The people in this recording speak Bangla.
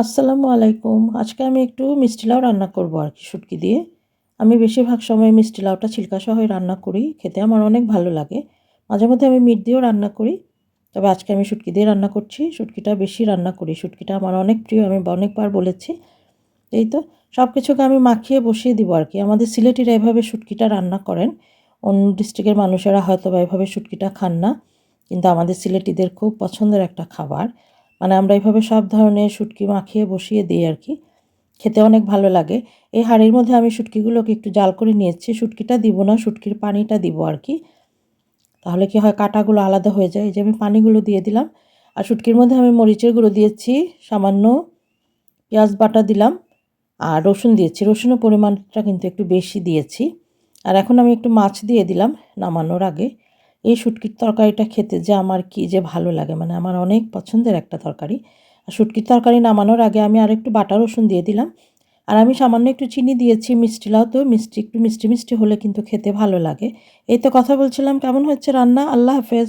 আসসালামু আলাইকুম। আজকে আমি একটু মিষ্টি লাউ রান্না করব আর কি, শুটকি দিয়ে। আমি বেশিরভাগ সময় মিষ্টি লাউটা ছিলকা সহই রান্না করি, খেতে আমার অনেক ভালো লাগে। মাঝে মধ্যে আমি মিট দিয়েও রান্না করি, তবে আজকে আমি শুটকি দিয়ে রান্না করছি। শুটকিটা বেশি রান্না করি, শুটকিটা আমার অনেক প্রিয়, আমি অনেকবার বলেছি। এই তো সব কিছুকে আমি মাখিয়ে বসিয়ে দিব আর কি। আমাদের সিলেটিরা এভাবে শুটকিটা রান্না করেন। অন্য ডিস্ট্রিক্টের মানুষেরা হয়তো বা এভাবে শুটকিটা খান না, কিন্তু আমাদের সিলেটিদের খুব পছন্দের একটা খাবার। মানে আমরা এইভাবে সব ধরনের শুটকি মাখিয়ে বসিয়ে দিই আর কি। খেতে অনেক ভালো লাগে। এই হাঁড়ির মধ্যে আমি শুটকিগুলোকে একটু জাল করে নিয়েছি। শুটকিটা দিব না, শুটকির পানিটা দিব আর কি। তাহলে কি হয়, কাটাগুলো আলাদা হয়ে যায়। এই যে আমি পানিগুলো দিয়ে দিলাম। আর শুটকির মধ্যে আমি মরিচের গুঁড়ো দিয়েছি, সামান্য পেঁয়াজ বাটা দিলাম আর রসুন দিয়েছি। রসুনের পরিমাণটা কিন্তু একটু বেশি দিয়েছি। আর এখন আমি একটু মাছ দিয়ে দিলাম নামানোর আগে। এই শুটকির তরকারিটা খেতে যে আমার কি যে ভালো লাগে মানে আমার অনেক পছন্দের একটা তরকারি। আর শুটকির তরকারি নামানোর আগে আমি আর একটু বাটা রসুন দিয়ে দিলাম। আর আমি সামান্য একটু চিনি দিয়েছি, মিষ্টি লাউ তো, মিষ্টি, একটু মিষ্টি মিষ্টি হলে কিন্তু খেতে ভালো লাগে। এই তো কথা বলছিলাম, কেমন হচ্ছে রান্না? আল্লাহ হাফেজ।